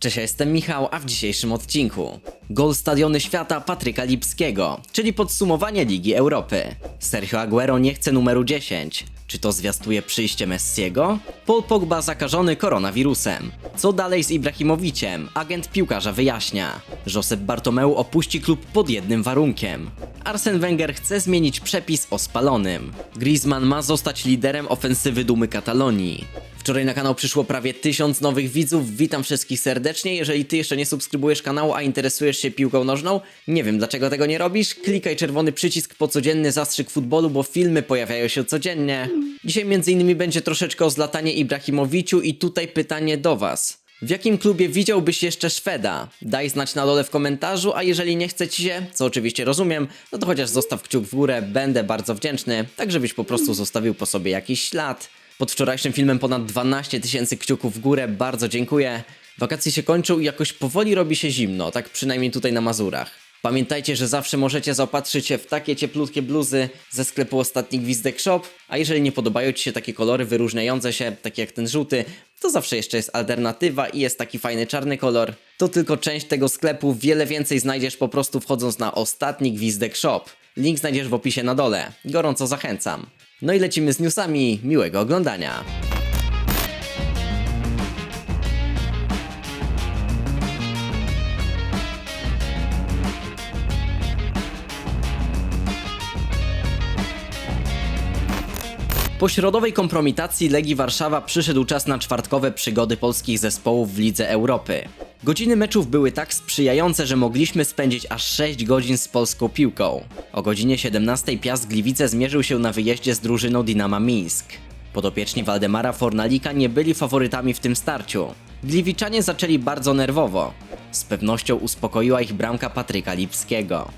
Cześć, ja jestem Michał, a w dzisiejszym odcinku Gol Stadiony Świata Patryka Lipskiego, czyli podsumowanie Ligi Europy. Sergio Aguero nie chce numeru 10. Czy to zwiastuje przyjście Messiego? Paul Pogba zakażony koronawirusem. Co dalej z Ibrahimowiciem? Agent piłkarza wyjaśnia. Josep Bartomeu opuści klub pod jednym warunkiem. Arsen Wenger chce zmienić przepis o spalonym. Griezmann ma zostać liderem ofensywy dumy Katalonii. Wczoraj na kanał przyszło prawie tysiąc nowych widzów. Witam wszystkich serdecznie. Jeżeli ty jeszcze nie subskrybujesz kanału, a interesujesz się piłką nożną, nie wiem dlaczego tego nie robisz. Klikaj czerwony przycisk po codzienny zastrzyk futbolu, bo filmy pojawiają się codziennie. Dzisiaj między innymi będzie troszeczkę o Zlatanie Ibrahimowiciu i tutaj pytanie do was. W jakim klubie widziałbyś jeszcze Szweda? Daj znać na dole w komentarzu, a jeżeli nie chce ci się, co oczywiście rozumiem, no to chociaż zostaw kciuk w górę, będę bardzo wdzięczny, tak żebyś po prostu zostawił po sobie jakiś ślad. Pod wczorajszym filmem ponad 12 tysięcy kciuków w górę, bardzo dziękuję. Wakacje się kończą i jakoś powoli robi się zimno, tak przynajmniej tutaj na Mazurach. Pamiętajcie, że zawsze możecie zaopatrzyć się w takie cieplutkie bluzy ze sklepu Ostatni Gwizdek Shop, a jeżeli nie podobają Ci się takie kolory wyróżniające się, takie jak ten żółty, to zawsze jeszcze jest alternatywa i jest taki fajny czarny kolor. To tylko część tego sklepu, wiele więcej znajdziesz po prostu wchodząc na Ostatni Gwizdek Shop. Link znajdziesz w opisie na dole. Gorąco zachęcam. No i lecimy z newsami. Miłego oglądania. Po środowej kompromitacji Legii Warszawa przyszedł czas na czwartkowe przygody polskich zespołów w Lidze Europy. Godziny meczów były tak sprzyjające, że mogliśmy spędzić aż 6 godzin z polską piłką. O godzinie 17 Piast Gliwice zmierzył się na wyjeździe z drużyną Dinama Mińsk. Podopieczni Waldemara Fornalika nie byli faworytami w tym starciu. Gliwiczanie zaczęli bardzo nerwowo. Z pewnością uspokoiła ich bramka Patryka Lipskiego.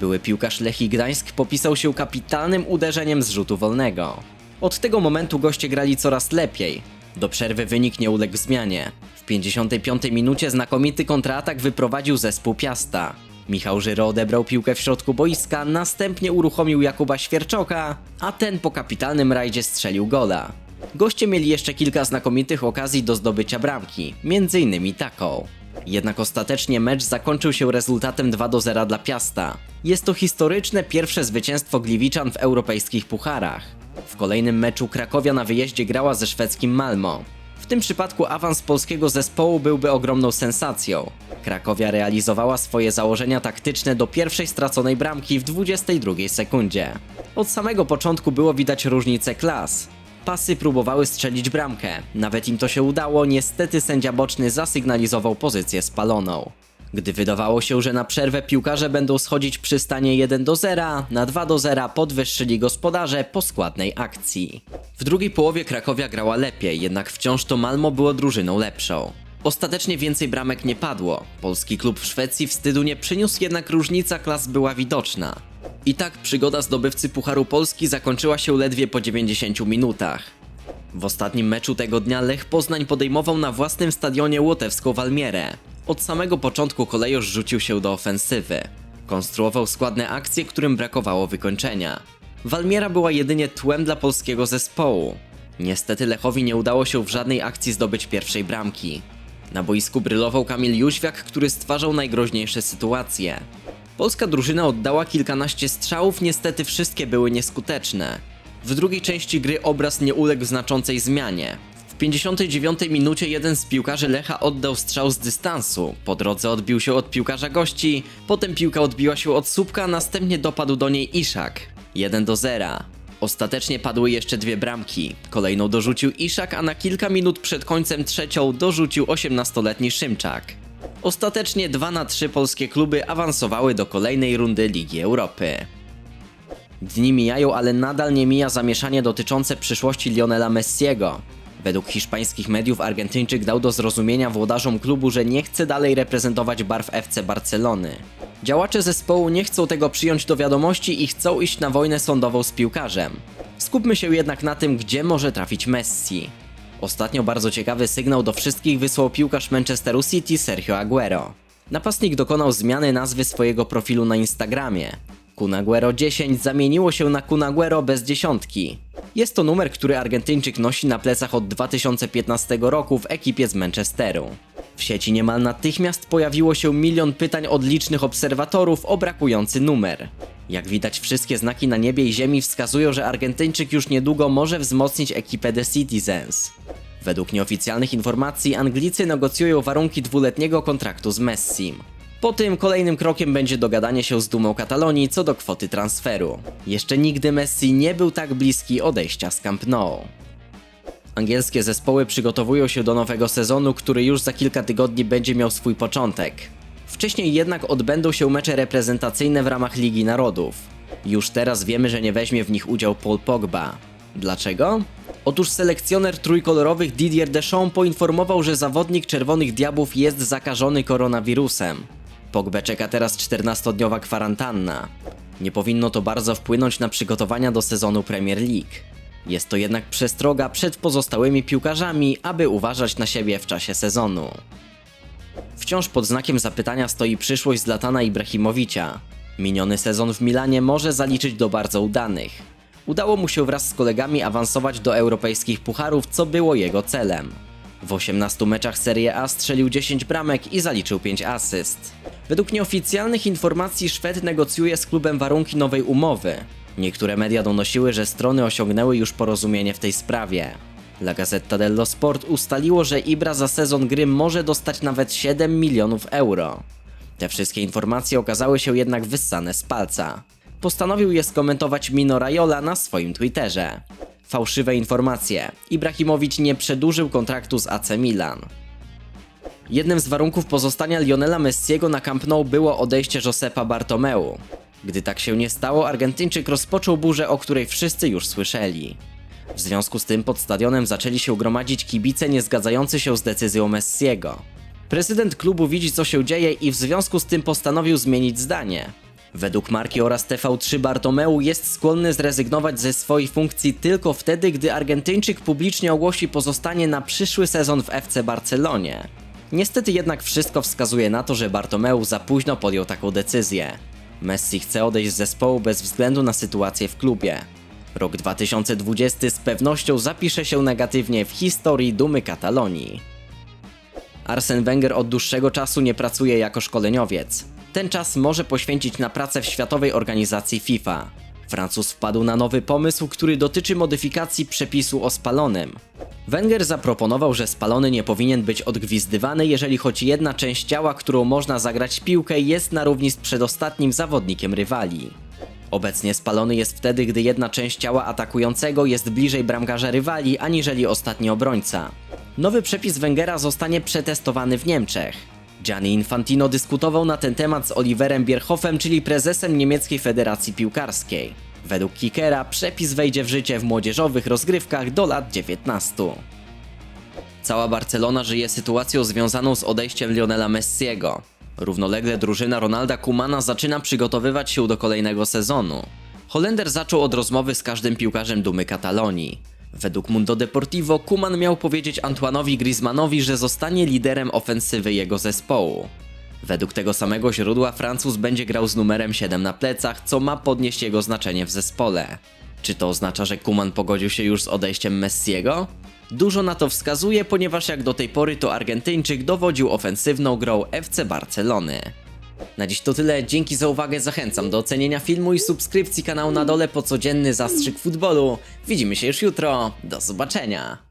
Były piłkarz Lechii Gdańsk popisał się kapitalnym uderzeniem z rzutu wolnego. Od tego momentu goście grali coraz lepiej. Do przerwy wynik nie uległ zmianie. W 55 minucie znakomity kontratak wyprowadził zespół Piasta. Michał Żyro odebrał piłkę w środku boiska, następnie uruchomił Jakuba Świerczoka, a ten po kapitalnym rajdzie strzelił gola. Goście mieli jeszcze kilka znakomitych okazji do zdobycia bramki, innymi taką. Jednak ostatecznie mecz zakończył się rezultatem 2 do 0 dla Piasta. Jest to historyczne pierwsze zwycięstwo Gliwiczan w europejskich pucharach. W kolejnym meczu Krakowia na wyjeździe grała ze szwedzkim Malmo. W tym przypadku awans polskiego zespołu byłby ogromną sensacją. Krakowia realizowała swoje założenia taktyczne do pierwszej straconej bramki w 22 sekundzie. Od samego początku było widać różnicę klas. Pasy próbowały strzelić bramkę. Nawet im to się udało, niestety sędzia boczny zasygnalizował pozycję spaloną. Gdy wydawało się, że na przerwę piłkarze będą schodzić przy stanie 1 do 0, na 2 do 0 podwyższyli gospodarze po składnej akcji. W drugiej połowie Krakowia grała lepiej, jednak wciąż to Malmo było drużyną lepszą. Ostatecznie więcej bramek nie padło. Polski klub w Szwecji wstydu nie przyniósł, jednak różnica klas była widoczna. I tak przygoda zdobywcy Pucharu Polski zakończyła się ledwie po 90 minutach. W ostatnim meczu tego dnia Lech Poznań podejmował na własnym stadionie Łotewską Walmierę. Od samego początku kolejorz rzucił się do ofensywy. Konstruował składne akcje, którym brakowało wykończenia. Walmiera była jedynie tłem dla polskiego zespołu. Niestety Lechowi nie udało się w żadnej akcji zdobyć pierwszej bramki. Na boisku brylował Kamil Jóźwiak, który stwarzał najgroźniejsze sytuacje. Polska drużyna oddała kilkanaście strzałów, niestety wszystkie były nieskuteczne. W drugiej części gry obraz nie uległ znaczącej zmianie. W 59 minucie jeden z piłkarzy Lecha oddał strzał z dystansu. Po drodze odbił się od piłkarza gości, potem piłka odbiła się od słupka, następnie dopadł do niej Iszak. 1 do 0. Ostatecznie padły jeszcze dwie bramki. Kolejną dorzucił Iszak, a na kilka minut przed końcem trzecią dorzucił 18-letni Szymczak. Ostatecznie 2 na 3 polskie kluby awansowały do kolejnej rundy Ligi Europy. Dni mijają, ale nadal nie mija zamieszanie dotyczące przyszłości Lionela Messiego. Według hiszpańskich mediów Argentyńczyk dał do zrozumienia włodarzom klubu, że nie chce dalej reprezentować barw FC Barcelony. Działacze zespołu nie chcą tego przyjąć do wiadomości i chcą iść na wojnę sądową z piłkarzem. Skupmy się jednak na tym, gdzie może trafić Messi. Ostatnio bardzo ciekawy sygnał do wszystkich wysłał piłkarz Manchesteru City Sergio Aguero. Napastnik dokonał zmiany nazwy swojego profilu na Instagramie. Kunaguero 10 zamieniło się na Kunaguero bez dziesiątki. Jest to numer, który Argentyńczyk nosi na plecach od 2015 roku w ekipie z Manchesteru. W sieci niemal natychmiast pojawiło się milion pytań od licznych obserwatorów o brakujący numer. Jak widać, wszystkie znaki na niebie i ziemi wskazują, że Argentyńczyk już niedługo może wzmocnić ekipę The Citizens. Według nieoficjalnych informacji Anglicy negocjują warunki dwuletniego kontraktu z Messim. Po tym kolejnym krokiem będzie dogadanie się z Dumą Katalonii co do kwoty transferu. Jeszcze nigdy Messi nie był tak bliski odejścia z Camp Nou. Angielskie zespoły przygotowują się do nowego sezonu, który już za kilka tygodni będzie miał swój początek. Wcześniej jednak odbędą się mecze reprezentacyjne w ramach Ligi Narodów. Już teraz wiemy, że nie weźmie w nich udział Paul Pogba. Dlaczego? Otóż selekcjoner trójkolorowych Didier Deschamps poinformował, że zawodnik Czerwonych Diabłów jest zakażony koronawirusem. Pogbę czeka teraz 14-dniowa kwarantanna. Nie powinno to bardzo wpłynąć na przygotowania do sezonu Premier League. Jest to jednak przestroga przed pozostałymi piłkarzami, aby uważać na siebie w czasie sezonu. Wciąż pod znakiem zapytania stoi przyszłość Zlatana Ibrahimowicza. Miniony sezon w Milanie może zaliczyć do bardzo udanych. Udało mu się wraz z kolegami awansować do europejskich pucharów, co było jego celem. W 18 meczach Serie A strzelił 10 bramek i zaliczył 5 asyst. Według nieoficjalnych informacji Szwed negocjuje z klubem warunki nowej umowy. Niektóre media donosiły, że strony osiągnęły już porozumienie w tej sprawie. La Gazzetta dello Sport ustaliło, że Ibra za sezon gry może dostać nawet 7 milionów euro. Te wszystkie informacje okazały się jednak wyssane z palca. Postanowił je skomentować Mino Raiola na swoim Twitterze. Fałszywe informacje. Ibrahimowicz nie przedłużył kontraktu z AC Milan. Jednym z warunków pozostania Lionela Messiego na Camp Nou było odejście Josepa Bartomeu. Gdy tak się nie stało, Argentyńczyk rozpoczął burzę, o której wszyscy już słyszeli. W związku z tym pod stadionem zaczęli się gromadzić kibice nie zgadzający się z decyzją Messiego. Prezydent klubu widzi co się dzieje i w związku z tym postanowił zmienić zdanie. Według marki oraz TV3 Bartomeu jest skłonny zrezygnować ze swojej funkcji tylko wtedy, gdy Argentyńczyk publicznie ogłosi pozostanie na przyszły sezon w FC Barcelonie. Niestety jednak wszystko wskazuje na to, że Bartomeu za późno podjął taką decyzję. Messi chce odejść z zespołu bez względu na sytuację w klubie. Rok 2020 z pewnością zapisze się negatywnie w historii dumy Katalonii. Arsen Wenger od dłuższego czasu nie pracuje jako szkoleniowiec. Ten czas może poświęcić na pracę w światowej organizacji FIFA. Francuz wpadł na nowy pomysł, który dotyczy modyfikacji przepisu o spalonym. Wenger zaproponował, że spalony nie powinien być odgwizdywany, jeżeli choć jedna część ciała, którą można zagrać piłkę, jest na równi z przedostatnim zawodnikiem rywali. Obecnie spalony jest wtedy, gdy jedna część ciała atakującego jest bliżej bramkarza rywali, aniżeli ostatni obrońca. Nowy przepis Wengera zostanie przetestowany w Niemczech. Gianni Infantino dyskutował na ten temat z Oliverem Bierhofem, czyli prezesem niemieckiej federacji piłkarskiej. Według Kickera przepis wejdzie w życie w młodzieżowych rozgrywkach do lat 19. Cała Barcelona żyje sytuacją związaną z odejściem Lionela Messiego. Równolegle drużyna Ronalda Kumana zaczyna przygotowywać się do kolejnego sezonu. Holender zaczął od rozmowy z każdym piłkarzem dumy Katalonii. Według Mundo Deportivo Kuman miał powiedzieć Antoanowi Griezmannowi, że zostanie liderem ofensywy jego zespołu. Według tego samego źródła Francuz będzie grał z numerem 7 na plecach, co ma podnieść jego znaczenie w zespole. Czy to oznacza, że Kuman pogodził się już z odejściem Messiego? Dużo na to wskazuje, ponieważ jak do tej pory to Argentyńczyk dowodził ofensywną grą FC Barcelony. Na dziś to tyle, dzięki za uwagę, zachęcam do ocenienia filmu i subskrypcji kanału na dole po codzienny zastrzyk futbolu. Widzimy się już jutro, do zobaczenia!